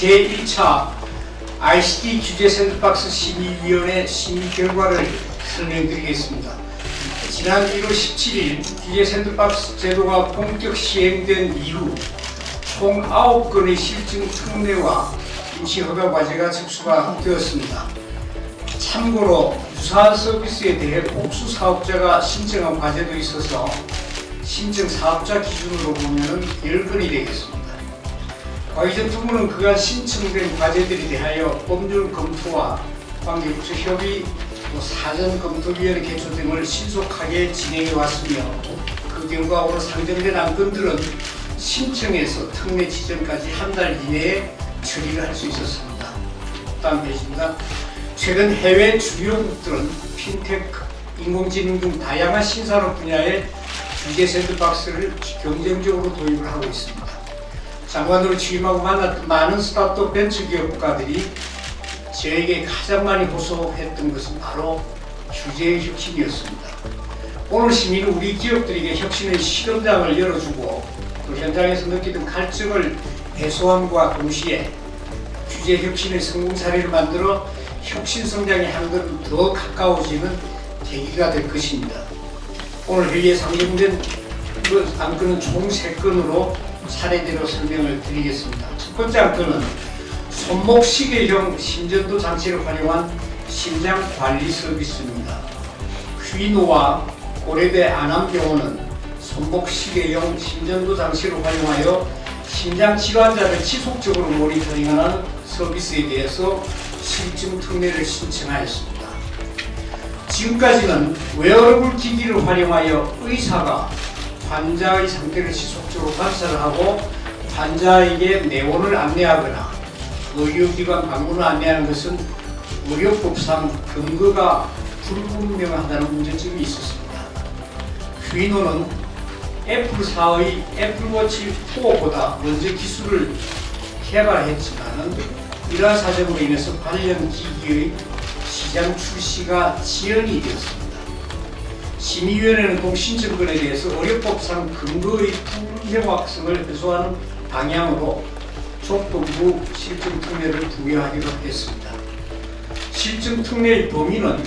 제1차 ICT 규제 샌드박스 심의위원회 심의 결과를 설명드리겠습니다. 지난 1월 17일 규제 샌드박스 제도가 본격 시행된 이후 총 9건의 실증 특례와 임시 허가 과제가 접수가 되었습니다. 참고로 유사한 서비스에 대해 복수 사업자가 신청한 과제도 있어서 신청 사업자 기준으로 보면 10건이 되겠습니다. 과기정통부는 그간 신청된 과제들에 대하여 법률 검토와 관계부처 협의, 또 사전 검토위원회 개최 등을 신속하게 진행해 왔으며 그 결과 오늘 상정된 안건들은 신청에서 특례 지정까지 한 달 이내에 처리를 할 수 있었습니다. 다음 페이지입니다. 최근 해외 주요국들은 핀테크, 인공지능 등 다양한 신산업 분야의 규제 샌드박스를 경쟁적으로 도입을 하고 있습니다. 장관으로 취임하고 만났던 많은 스타트업 벤처 기업가들이 저에게 가장 많이 호소했던 것은 바로 규제의 혁신이었습니다. 오늘 시민은 우리 기업들에게 혁신의 실험장을 열어주고 또 현장에서 느끼던 갈증을 해소함과 동시에 규제 혁신의 성공 사례를 만들어 혁신 성장에 한 걸음 더 가까워지는 계기가 될 것입니다. 오늘 회의에 상정된 그 안건은 총 3건으로 차례대로 설명을 드리겠습니다. 첫 번째 안건은 손목 시계형 심전도 장치를 활용한 심장 관리 서비스입니다. 휘노와 고려대 안암병원은 손목 시계형 심전도 장치를 활용하여 심장 질환자를 지속적으로 모니터링하는 서비스에 대해서 실증 특례를 신청하였습니다. 지금까지는 웨어러블 기기를 활용하여 의사가 환자의 상태를 지속적으로 관찰을 하고 환자에게 내원을 안내하거나 의료기관 방문을 안내하는 것은 의료법상 근거가 불분명하다는 문제점이 있었습니다. 휘노는 애플사의 애플워치 4보다 먼저 기술을 개발했지만 이러한 사정으로 인해서 관련 기기의 시장 출시가 지연이 되었습니다. 심의위원회는 공신증권에 대해서 의료법상 근거의 불명확성을 해소하는 방향으로 조건부 실증 특례를 부여하기로 했습니다. 실증 특례의 범위는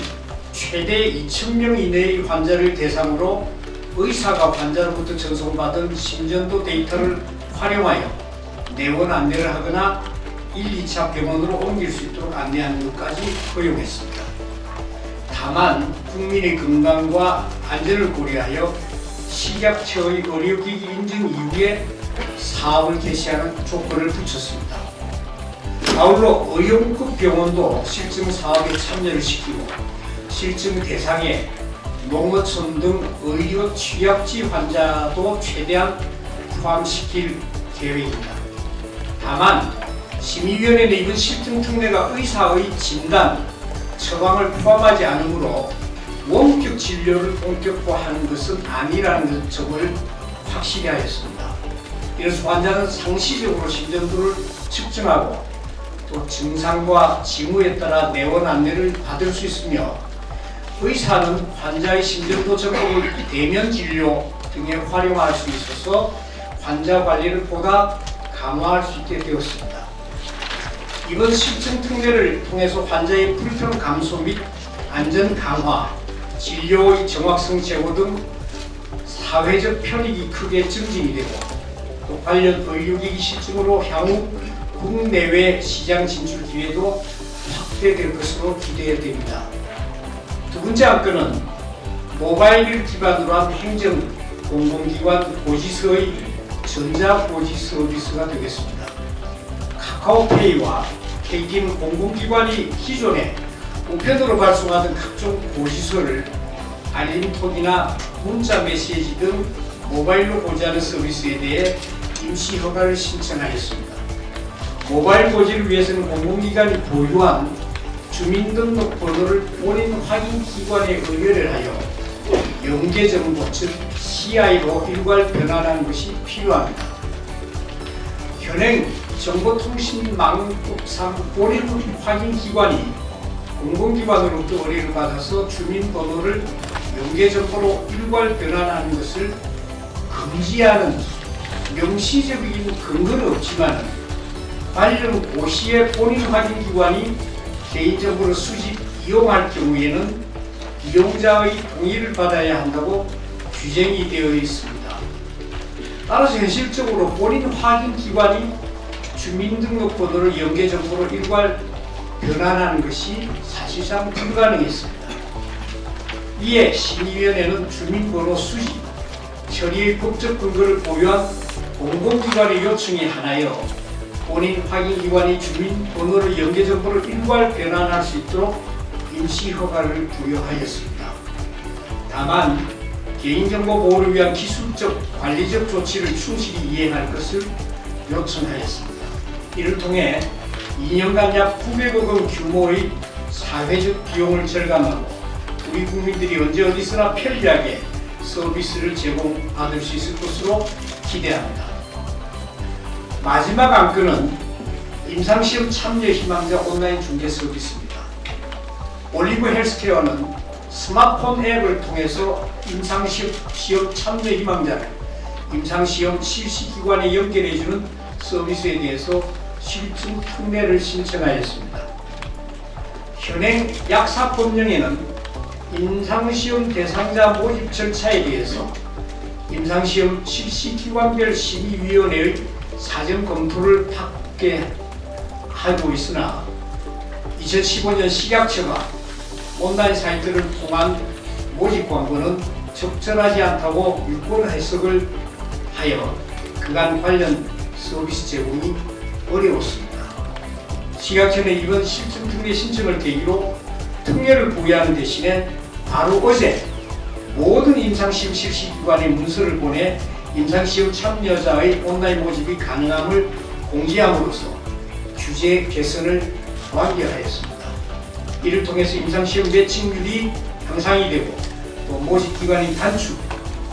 최대 2,000명 이내의 환자를 대상으로 의사가 환자로부터 전송받은 심전도 데이터를 활용하여 내원 안내를 하거나 1, 2차 병원으로 옮길 수 있도록 안내하는 것까지 허용했습니다. 다만 국민의 건강과 안전을 고려하여 식약처의 의료기기 인증 이후에 사업을 개시하는 조건을 붙였습니다. 아울러 의용급 병원도 실증 사업에 참여를 시키고 실증 대상에 농어촌 등 의료 취약지 환자도 최대한 포함시킬 계획입니다. 다만 심의위원회는 이번 실증 특례가 의사의 진단, 처방을 포함하지 않으므로 원격 진료를 본격화하는 것은 아니라는 점을 확실히 하였습니다. 이로써 환자는 상시적으로 심전도를 측정하고 또 증상과 징후에 따라 내원 안내를 받을 수 있으며 의사는 환자의 심전도 정보를 대면 진료 등에 활용할 수 있어서 환자 관리를 보다 강화할 수 있게 되었습니다. 이번 실증 특례를 통해서 환자의 불편 감소 및 안전 강화, 진료의 정확성 제고 등 사회적 편익이 크게 증진이 되고 또 관련 의료기기 실증으로 향후 국내외 시장 진출 기회도 확대될 것으로 기대됩니다. 두 번째 안건은 모바일을 기반으로 한 행정 공공기관 고지서의 전자고지 서비스가 되겠습니다. 카카오페이와 KT는 공공기관이 기존에 우편으로 발송하던 각종 고지서를 알림톡이나 문자 메시지 등 모바일로 고지하는 서비스에 대해 임시 허가를 신청하였습니다. 모바일 고지를 위해서는 공공기관이 보유한 주민등록번호를 본인 확인 기관에 의뢰를 하여 연계정보 즉 CI로 일괄 변환하는 것이 필요합니다. 현행 정보통신망법상 본인 확인 기관이 공공기관으로부터 의뢰를 받아서 주민번호를 연계정보로 일괄 변환하는 것을 금지하는 명시적인 근거는 없지만 관련 고시의 본인 확인 기관이 개인적으로 수집 이용할 경우에는 이용자의 동의를 받아야 한다고 규정이 되어 있습니다. 따라서 현실적으로 본인 확인 기관이 주민등록번호를 연계 정보로 일괄 변환하는 것이 사실상 불가능했습니다. 이에 심의위원회는 주민번호 수집, 처리의 법적 근거를 보유한 공공기관의 요청에 한하여 본인 확인기관이 주민번호를 연계 정보로 일괄 변환할 수 있도록 임시 허가를 부여하였습니다. 다만 개인정보 보호를 위한 기술적, 관리적 조치를 충실히 이행할 것을 요청하였습니다. 이를 통해 2년간 약 900억 원 규모의 사회적 비용을 절감하고 우리 국민들이 언제 어디서나 편리하게 서비스를 제공받을 수 있을 것으로 기대합니다. 마지막 안건은 임상시험 참여 희망자 온라인 중개 서비스입니다. 올리브 헬스케어는 스마트폰 앱을 통해서 임상시험 시험 참여 희망자를 임상시험 실시기관에 연결해주는 서비스에 대해서 실증 특례를 신청하였습니다. 현행 약사법령에는 임상시험 대상자 모집 절차에 대해서 임상시험 실시기관별 심의위원회의 사전 검토를 받게 하고 있으나 2015년 식약처가 온라인 사이트를 통한 모집 광고는 적절하지 않다고 유권 해석을 하여 그간 관련 서비스 제공이 어려웠습니다. 식약처는 이번 실증 특례 신청을 계기로 특례를 부여하는 대신에 바로 어제 모든 임상시험 실시기관에 문서를 보내 임상시험 참여자의 온라인 모집이 가능함을 공지함으로써 규제 개선을 완결하였습니다. 이를 통해서 임상시험 매칭률이 향상이 되고 또 모집기관의 단축,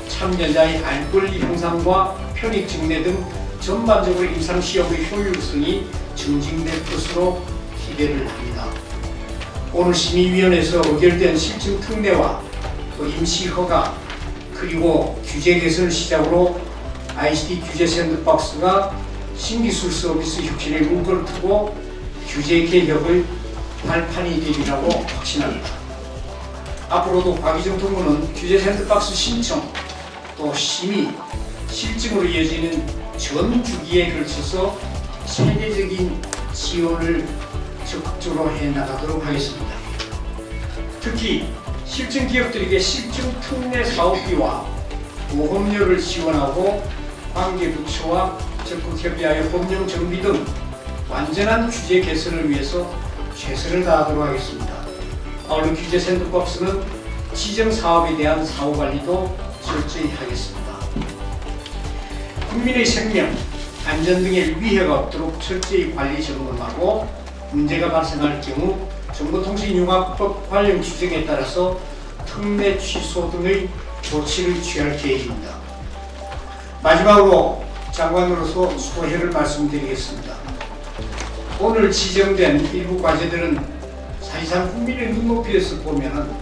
참여자의 알 권리 향상과 편익 증대 등 전반적으로 임상 시험의 효율성이 증진될 것으로 기대를 합니다. 오늘 심의위원회에서 의결된 실증 특례와 또 임시 허가 그리고 규제 개선을 시작으로 ICT 규제 샌드박스가 신기술 서비스 혁신의 문구를 트고 규제 개혁의 발판이 되리라고 확신합니다. 앞으로도 과기정 통부는 규제 샌드박스 신청 또 심의 실증으로 이어지는 전 주기에 걸쳐서 세계적인 지원을 적극적으로 해 나가도록 하겠습니다. 특히 실증 기업들에게 실증 특례 사업비와 보험료를 지원하고 관계 부처와 적극 협의하여 법령 정비 등 완전한 규제 개선을 위해서 최선을 다하도록 하겠습니다. 아울러 규제 샌드박스는 지정 사업에 대한 사후 관리도 철저히 하겠습니다. 국민의 생명, 안전 등의 위해가 없도록 철저히 관리 점검하고 문제가 발생할 경우 정보통신융합법 관련 규정에 따라서 특례 취소 등의 조치를 취할 계획입니다. 마지막으로 장관으로서 소회를 말씀드리겠습니다. 오늘 지정된 일부 과제들은 사실상 국민의 눈높이에서 보면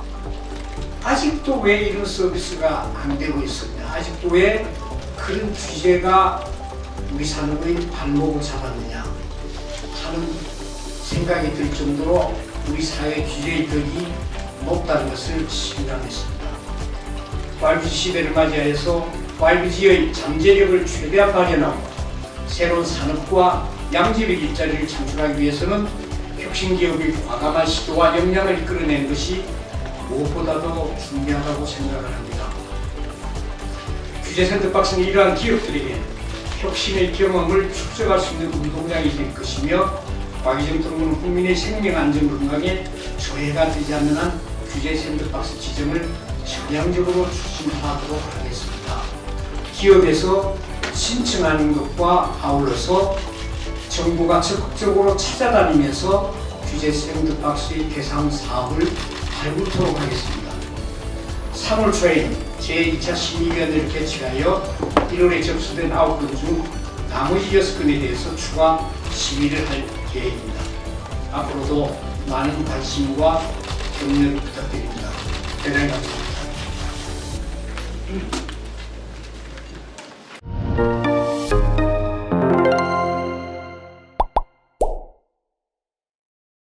아직도 왜 이런 서비스가 안 되고 있었냐, 아직도 왜 그런 규제가 우리 산업의 발목을 잡았느냐 하는 생각이 들 정도로 우리 사회 규제의 덕이 높다는 것을 실감했습니다. 5G 시대를 맞이해서 5G의 잠재력을 최대한 발현하고 새로운 산업과 양질의 일자리를 창출하기 위해서는 혁신기업의 과감한 시도와 역량을 이끌어내는 것이 무엇보다도 중요하다고 생각을 합니다. 규제 샌드박스는 이러한 기업들에게 혁신의 경험을 축적할 수 있는 운동장이 될 것이며 과기정 통은 국민의 생명 안전 건강에 저해가 되지 않는 한 규제 샌드박스 지정을 전향적으로 추진하도록 하겠습니다. 기업에서 신청하는 것과 아울러서 정부가 적극적으로 찾아다니면서 규제 샌드박스의 대상 사업을 발굴토록 하겠습니다. 3월 초에는 제2차 심의위원회를 개최하여 1월에 접수된 9건 중 나머지 6건에 대해서 추가 심의를 할 계획입니다. 앞으로도 많은 관심과 격려를 부탁드립니다. 대단히 감사합니다.